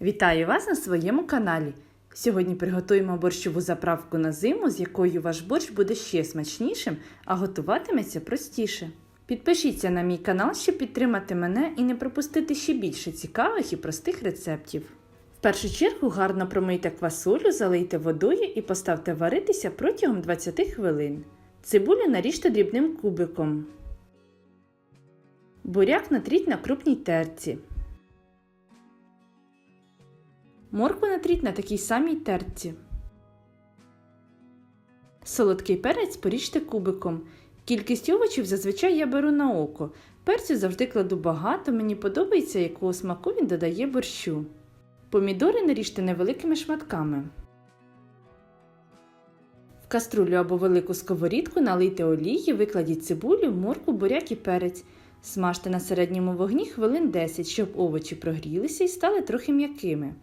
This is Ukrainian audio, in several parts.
Вітаю вас на своєму каналі. Сьогодні приготуємо борщову заправку на зиму, з якою ваш борщ буде ще смачнішим, а готуватиметься простіше. Підпишіться на мій канал, щоб підтримати мене і не пропустити ще більше цікавих і простих рецептів. В першу чергу гарно промийте квасолю, залийте водою і поставте варитися протягом 20 хвилин. Цибулю наріжте дрібним кубиком. Буряк натріть на крупній терці. Моркву натріть на такій самій терці. Солодкий перець поріжте кубиком. Кількість овочів зазвичай я беру на око. Перцю завжди кладу багато, мені подобається, якого смаку він додає борщу. Помідори наріжте невеликими шматками. В каструлю або велику сковорідку налийте олії, викладіть цибулю, морку, буряк і перець. Смажте на середньому вогні хвилин 10, щоб овочі прогрілися і стали трохи м'якими.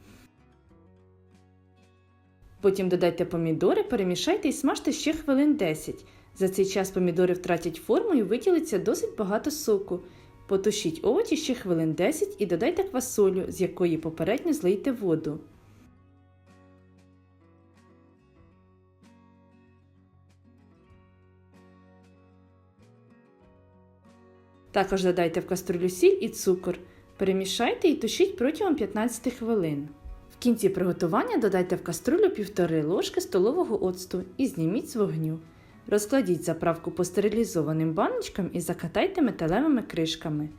Потім додайте помідори, перемішайте і смажте ще хвилин 10. За цей час помідори втратять форму і виділиться досить багато соку. Потушіть овочі ще хвилин 10 і додайте квасолю, з якої попередньо злийте воду. Також додайте в каструлю сіль і цукор. Перемішайте і тушіть протягом 15 хвилин. Кінці приготування додайте в каструлю півтори ложки столового оцту і зніміть з вогню. Розкладіть заправку по стерилізованим баночкам і закатайте металевими кришками.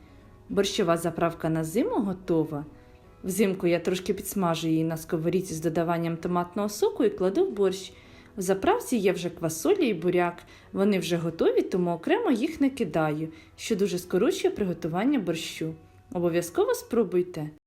Борщова заправка на зиму готова. Взимку я трошки підсмажу її на сковорідці з додаванням томатного соку і кладу в борщ. В заправці є вже квасолі і буряк. Вони вже готові, тому окремо їх не кидаю, що дуже скорочує приготування борщу. Обов'язково спробуйте.